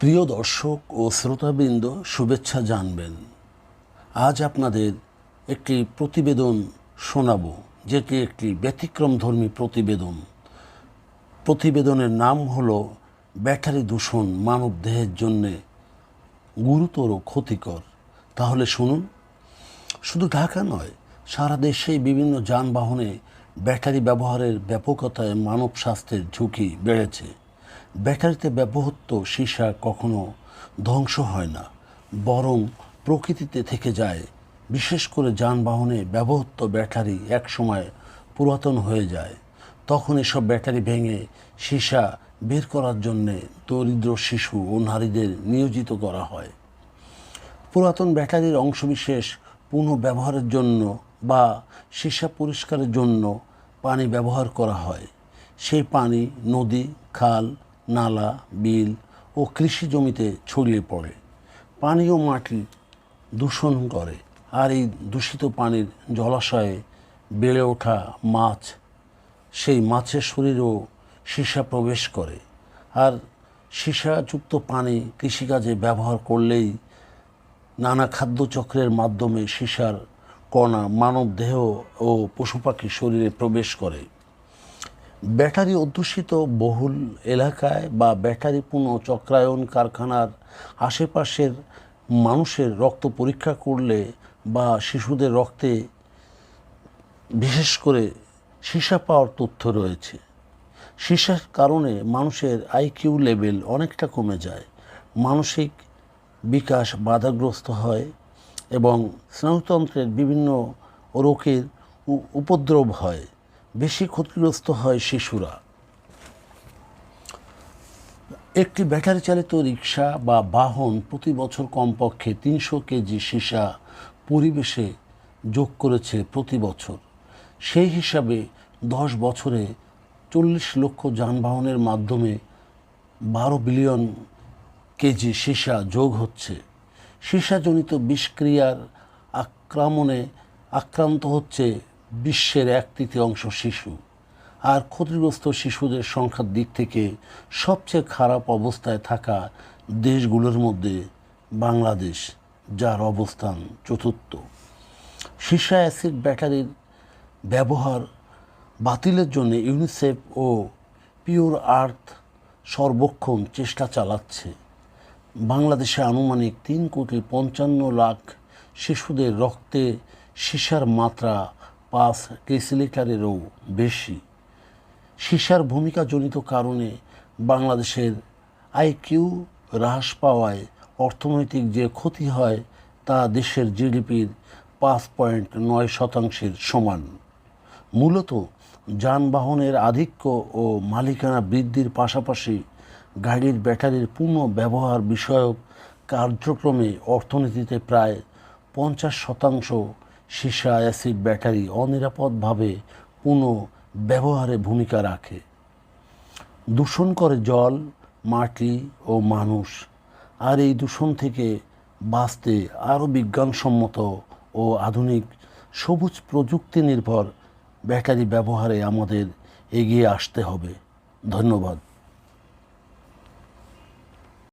প্রিয় দর্শক ও শ্রোতাবৃন্দ, শুভেচ্ছা জানবেন। আজ আপনাদের একটি প্রতিবেদন শোনাব, যেটি একটি ব্যতিক্রমধর্মী প্রতিবেদন। প্রতিবেদনের নাম হল ব্যাটারি দূষণ মানবদেহের জন্যে গুরুতর ক্ষতিকর। তাহলে শুনুন। শুধু ঢাকা নয়, সারা দেশে বিভিন্ন যানবাহনে ব্যাটারি ব্যবহারের ব্যাপকতায় মানব স্বাস্থ্যের ঝুঁকি বেড়েছে। ব্যাটারিতে ব্যবহৃত সীসা কখনো ধ্বংস হয় না, বরং প্রকৃতিতে থেকে যায়। বিশেষ করে যানবাহনে ব্যবহৃত ব্যাটারি একসময় পুরাতন হয়ে যায়। তখন এসব ব্যাটারি ভেঙে সীসা বের করার জন্যে দরিদ্র শিশু ও নারীদের নিয়োজিত করা হয়। পুরাতন ব্যাটারির অংশবিশেষ পুনঃ ব্যবহারের জন্য বা সীসা পরিষ্কারের জন্য পানি ব্যবহার করা হয়। সেই পানি নদী, খাল নালা, বিল ও কৃষি জমিতে ছড়িয়ে পড়ে। পানি ও মাটি দূষণ করে আর এই দূষিত পানির জলাশয়ে বেড়ে ওঠা মাছ, সেই মাছের শরীরেও সীসা প্রবেশ করে। আর সীসাযুক্ত পানি কৃষিকাজে ব্যবহার করলেই নানা খাদ্যচক্রের মাধ্যমে সীসার কণা মানব দেহ ও পশু পাখির শরীরে প্রবেশ করে। ব্যাটারি অধ্যুষিত বহুল এলাকায় বা ব্যাটারি পুনঃ চক্রায়ন কারখানার আশেপাশের মানুষের রক্ত পরীক্ষা করলে বা শিশুদের রক্তে বিশেষ করে সীসা পাওয়ার তথ্য রয়েছে। সীসার কারণে মানুষের আইকিউ লেভেল অনেকটা কমে যায়। মানসিক বিকাশ বাধাগ্রস্ত হয় এবং স্নায়ুতন্ত্রের বিভিন্ন রোগের উপদ্রব হয়। বেশি ক্ষতিগ্রস্ত হয় শিশুরা। একটি ব্যাটারি চালিত রিক্সা বা বাহন প্রতি বছর কমপক্ষে তিনশো কেজি সীসা পরিবেশে যোগ করেছে প্রতি বছর। সেই হিসাবে দশ বছরে চল্লিশ লক্ষ যানবাহনের মাধ্যমে বারো বিলিয়ন কেজি সীসা যোগ হচ্ছে। সীসাজনিত বিষক্রিয়ার আক্রমণে আক্রান্ত হচ্ছে বিশ্বের এক তৃতীয়াংশ শিশু। আর ক্ষতিগ্রস্ত শিশুদের সংখ্যার দিক থেকে সবচেয়ে খারাপ অবস্থায় থাকা দেশগুলোর মধ্যে বাংলাদেশ, যার অবস্থান চতুর্থ। সীসা অ্যাসিড ব্যাটারির ব্যবহার বাতিলের জন্য ইউনিসেফ ও পিওর আর্থ সর্বক্ষণ চেষ্টা চালাচ্ছে। বাংলাদেশে আনুমানিক তিন কোটি পঞ্চান্ন লাখ শিশুদের রক্তে সীসার মাত্রা পাঁচ ডেসিলিটারেরও বেশি। সীসার ভূমিকাজনিত কারণে বাংলাদেশের আইকিউ হ্রাস পাওয়ায় অর্থনৈতিক যে ক্ষতি হয়, তা দেশের জিডিপির পাঁচ পয়েন্ট নয় শতাংশের সমান। মূলত যানবাহনের আধিক্য ও মালিকানা বৃদ্ধির পাশাপাশি গাড়ির ব্যাটারির পূর্ণ ব্যবহার বিষয়ক কার্যক্রমে অর্থনীতিতে প্রায় পঞ্চাশ শতাংশ সীসা অ্যাসিড ব্যাটারি অনিরাপদভাবে পুনঃ ব্যবহারে ভূমিকা রাখে। দূষণ করে জল, মাটি ও মানুষ। আর এই দূষণ থেকে বাঁচতে আরও বিজ্ঞানসম্মত ও আধুনিক সবুজ প্রযুক্তি নির্ভর ব্যাটারি ব্যবহারে আমাদের এগিয়ে আসতে হবে। ধন্যবাদ।